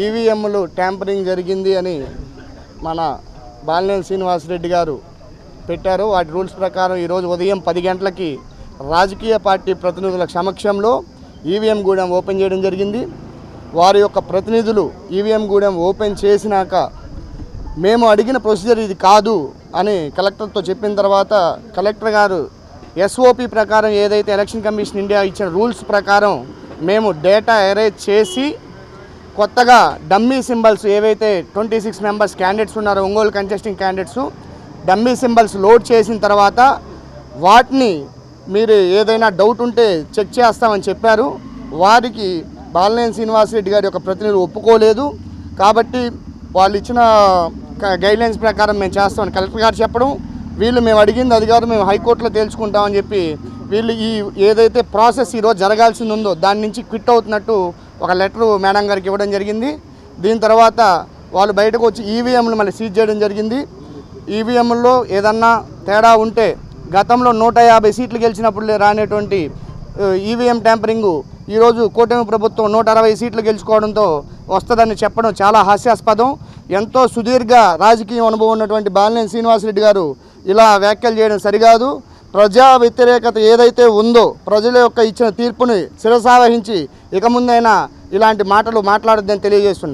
ఈవీఎంలు ట్యాంపరింగ్ జరిగింది అని మన బాలినేని శ్రీనివాసరెడ్డి గారు పెట్టారు. వాటి రూల్స్ ప్రకారం ఈరోజు ఉదయం పది గంటలకి రాజకీయ పార్టీ ప్రతినిధుల సమక్షంలో ఈవీఎం గూడెం ఓపెన్ చేయడం జరిగింది. వారి యొక్క ప్రతినిధులు ఈవీఎం గూడెం ఓపెన్ చేసినాక మేము అడిగిన ప్రొసీజర్ ఇది కాదు అని కలెక్టర్తో చెప్పిన తర్వాత కలెక్టర్ గారు ఎస్ఓపి ప్రకారం ఏదైతే ఎలక్షన్ కమిషన్ ఇండియా ఇచ్చిన రూల్స్ ప్రకారం మేము డేటా ఎరేజ్ చేసి కొత్తగా డమ్మీ సింబల్స్ ఏవైతే ట్వంటీ సిక్స్ మెంబర్స్ క్యాండిడేట్స్ ఉన్నారో Ongole contesting candidates dummy symbols load చేసిన తర్వాత వాటిని మీరు ఏదైనా డౌట్ ఉంటే చెక్ చేస్తామని చెప్పారు. వారికి బాలినేని శ్రీనివాసరెడ్డి గారి యొక్క ప్రతినిధులు ఒప్పుకోలేదు. కాబట్టి వాళ్ళు ఇచ్చిన గైడ్లైన్స్ ప్రకారం మేము చేస్తామని కలెక్టర్ గారు చెప్పడం వీళ్ళు మేము అడిగింది అది కాదు మేము హైకోర్టులో తేల్చుకుంటామని చెప్పి వీళ్ళు ఈ ఏదైతే ప్రాసెస్ ఈరోజు జరగాల్సింది ఉందో దాని నుంచి క్విట్ అవుతున్నట్టు ఒక లెటర్ మేడం గారికి ఇవ్వడం జరిగింది. దీని తర్వాత వాళ్ళు బయటకు వచ్చి ఈవీఎంలు మళ్ళీ సీజ్ చేయడం జరిగింది. ఈవీఎంల్లో ఏదన్నా తేడా ఉంటే గతంలో నూట యాభై సీట్లు గెలిచినప్పుడు రానేటువంటి ఈవీఎం ట్యాంపరింగు ఈరోజు కూటమి ప్రభుత్వం నూట అరవై సీట్లు గెలుచుకోవడంతో వస్తుందని చెప్పడం చాలా హాస్యాస్పదం. ఎంతో సుదీర్ఘ రాజకీయ అనుభవం ఉన్నటువంటి బాలినేని శ్రీనివాసరెడ్డి గారు ఇలా వ్యాఖ్యలు చేయడం సరికాదు. ప్రజా వ్యతిరేకత ఏదైతే ఉందో ప్రజల యొక్క ఇచ్చిన తీర్పుని శిరసావహించి ఇక ముందైనా ఇలాంటి మాటలు మాట్లాడొద్దని తెలియజేస్తున్నారు